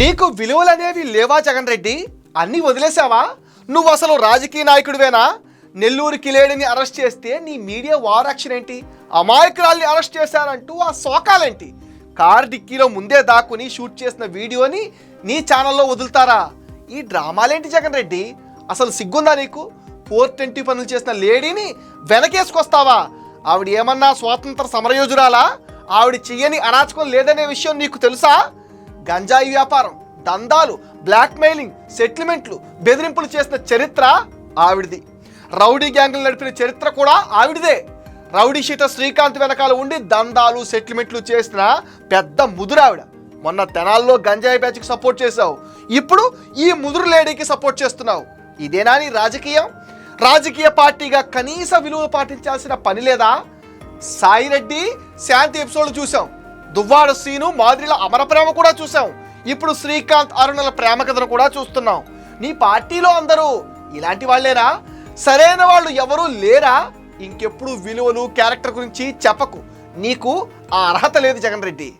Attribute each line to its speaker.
Speaker 1: నీకు విలువలు అనేవి లేవా జగన్ రెడ్డి? అన్నీ వదిలేసావా? నువ్వు అసలు రాజకీయ నాయకుడివేనా? నెల్లూరు కిలేడిని అరెస్ట్ చేస్తే నీ మీడియా వార్ యాక్షన్ ఏంటి అమాయకురాల్ని అరెస్ట్ చేశారంటూ ఆ శోకాలేంటి కార్ డిక్కీలో ముందే దాక్కుని షూట్ చేసిన వీడియోని నీ ఛానల్లో వదులుతారా? ఈ డ్రామాలేంటి జగన్ రెడ్డి? అసలు సిగ్గుందా నీకు? ఫోర్ ట్వంటీ పనులు చేసిన లేడీని వెనకేసుకొస్తావా? ఆవిడ ఏమన్నా స్వాతంత్ర సమరయోజురాలా ఆవిడ చెయ్యని అరాచకం లేదనే విషయం నీకు తెలుసా? గంజాయి వ్యాపారం దందాలు బ్లాక్మెయిలింగ్ సెటిల్మెంట్లు బెదిరింపులు చేసిన చరిత్ర ఆవిడది. రౌడీ గ్యాంగులు నడిపిన చరిత్ర కూడా ఆవిడదే. రౌడీ షీట శ్రీకాంత్ వెనకాల ఉండి దందాలు సెటిల్మెంట్లు చేసిన పెద్ద ముదురావిడ. మొన్న తెనాల్లో గంజాయి బ్యాచ్కి సపోర్ట్ చేశావు. ఇప్పుడు ఈ ముదురు లేడీకి సపోర్ట్ చేస్తున్నావు. ఇదేనా నీ రాజకీయం? రాజకీయ పార్టీగా కనీస విలువ పాటించాల్సిన పని లేదా? సాయిరెడ్డి శాంతి ఎపిసోడ్ చూసాం దువ్వాడ సీను మాదిరిల అమర ప్రేమ కూడా చూసాం ఇప్పుడు శ్రీకాంత్ అరుణుల ప్రేమ కథను కూడా చూస్తున్నాం. నీ పార్టీలో అందరూ ఇలాంటి వాళ్ళేనా? సరైన వాళ్ళు ఎవరూ లేరా? ఇంకెప్పుడు విలువలు క్యారెక్టర్ గురించి చెప్పకు. నీకు ఆ అర్హత లేదు జగన్ రెడ్డి.